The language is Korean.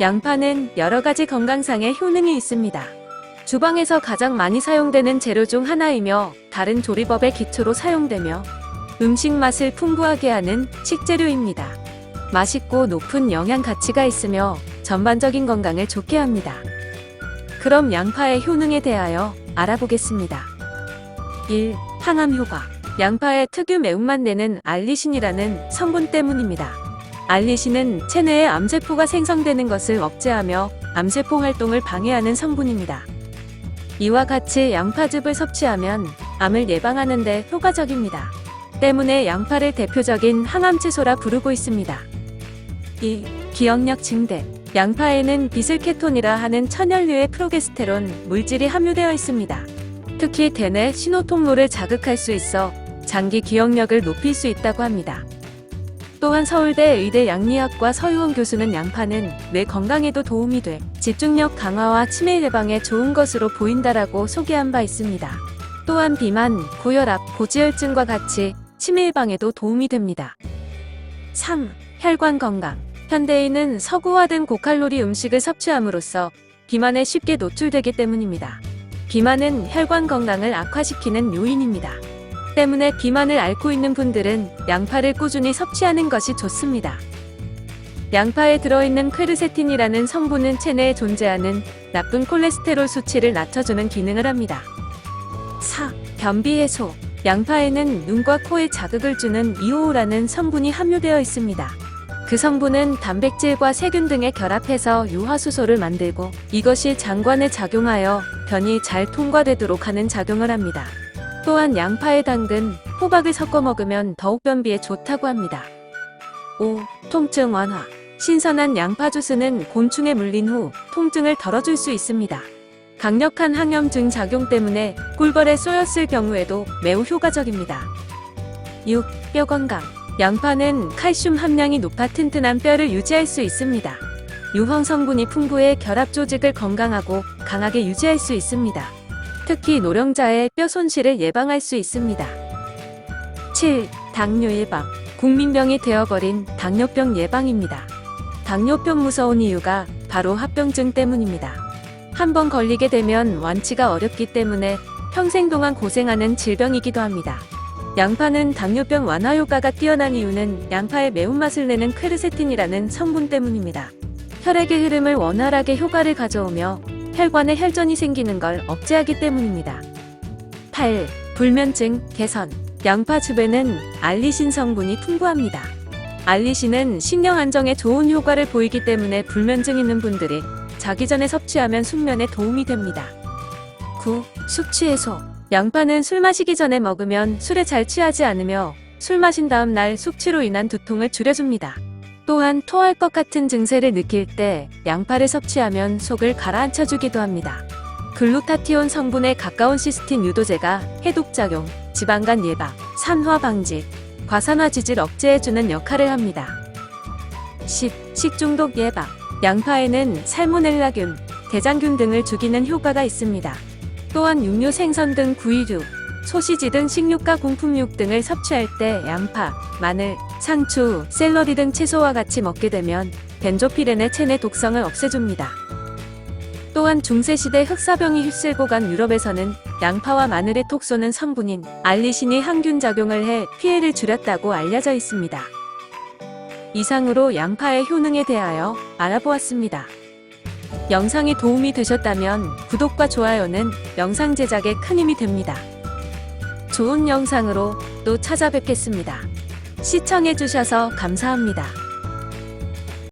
양파는 여러 가지 건강상의 효능이 있습니다. 주방에서 가장 많이 사용되는 재료 중 하나이며 다른 조리법의 기초로 사용되며 음식 맛을 풍부하게 하는 식재료입니다. 맛있고 높은 영양 가치가 있으며 전반적인 건강을 좋게 합니다. 그럼 양파의 효능에 대하여 알아보겠습니다. 1. 항암 효과. 양파의 특유 매운맛 내는 알리신이라는 성분 때문입니다. 알리신은 체내에 암세포가 생성되는 것을 억제하며 암세포 활동을 방해하는 성분입니다. 이와 같이 양파즙을 섭취하면 암을 예방하는 데 효과적입니다. 때문에 양파를 대표적인 항암 채소라 부르고 있습니다. 2. 기억력 증대. 양파에는 비슬케톤이라 하는 천연류의 프로게스테론 물질이 함유되어 있습니다. 특히 대뇌 신호통로를 자극할 수 있어 장기 기억력을 높일 수 있다고 합니다. 또한 서울대 의대 양리학과 서유원 교수는 양파는 뇌 건강에도 도움이 돼 집중력 강화와 치매 예방에 좋은 것으로 보인다라고 소개한 바 있습니다. 또한 비만, 고혈압, 고지혈증과 같이 치매 예방에도 도움이 됩니다. 3. 혈관 건강. 현대인은 서구화된 고칼로리 음식을 섭취함으로써 비만에 쉽게 노출되기 때문입니다. 비만은 혈관 건강을 악화시키는 요인입니다. 때문에 비만을 앓고 있는 분들은 양파를 꾸준히 섭취하는 것이 좋습니다. 양파에 들어있는 퀘르세틴이라는 성분은 체내에 존재하는 나쁜 콜레스테롤 수치를 낮춰주는 기능을 합니다. 4. 변비 해소. 양파에는 눈과 코에 자극을 주는 이오우라는 성분이 함유되어 있습니다. 그 성분은 단백질과 세균 등의 결합해서 유화수소를 만들고 이것이 장관에 작용하여 변이 잘 통과되도록 하는 작용을 합니다. 또한 양파에 당근, 호박을 섞어 먹으면 더욱 변비에 좋다고 합니다. 5. 통증 완화. 신선한 양파 주스는 곤충에 물린 후 통증을 덜어줄 수 있습니다. 강력한 항염증 작용 때문에 꿀벌에 쏘였을 경우에도 매우 효과적입니다. 6. 뼈 건강. 양파는 칼슘 함량이 높아 튼튼한 뼈를 유지할 수 있습니다. 유황 성분이 풍부해 결합 조직을 건강하고 강하게 유지할 수 있습니다. 특히 노령자의 뼈 손실을 예방할 수 있습니다. 7. 당뇨 예방. 국민병이 되어버린 당뇨병 예방입니다. 당뇨병 무서운 이유가 바로 합병증 때문입니다. 한 번 걸리게 되면 완치가 어렵기 때문에 평생 동안 고생하는 질병이기도 합니다. 양파는 당뇨병 완화 효과가 뛰어난 이유는 양파의 매운맛을 내는 퀘르세틴이라는 성분 때문입니다. 혈액의 흐름을 원활하게 효과를 가져오며 혈관에 혈전이 생기는 걸 억제하기 때문입니다. 8. 불면증 개선. 양파 즙에는 알리신 성분이 풍부합니다. 알리신은 신경 안정에 좋은 효과를 보이기 때문에 불면증 있는 분들이 자기 전에 섭취하면 숙면에 도움이 됩니다. 9. 숙취 해소. 양파는 술 마시기 전에 먹으면 술에 잘 취하지 않으며 술 마신 다음 날 숙취로 인한 두통을 줄여줍니다. 또한 토할 것 같은 증세를 느낄 때 양파를 섭취하면 속을 가라앉혀 주기도 합니다. 글루타티온 성분에 가까운 시스틴 유도제가 해독작용, 지방간 예방, 산화 방지, 과산화 지질 억제해주는 역할을 합니다. 10. 식중독 예방. 양파에는 살모넬라균, 대장균 등을 죽이는 효과가 있습니다. 또한 육류 생선 등 구이류, 소시지 등 식육과 공품육 등을 섭취할 때 양파, 마늘, 상추, 샐러리 등 채소와 같이 먹게 되면 벤조피렌의 체내 독성을 없애줍니다. 또한 중세시대 흑사병이 휩쓸고 간 유럽에서는 양파와 마늘의 톡 쏘는 성분인 알리신이 항균 작용을 해 피해를 줄였다고 알려져 있습니다. 이상으로 양파의 효능에 대하여 알아보았습니다. 영상이 도움이 되셨다면 구독과 좋아요는 영상 제작에 큰 힘이 됩니다. 좋은 영상으로 또 찾아뵙겠습니다. 시청해주셔서 감사합니다.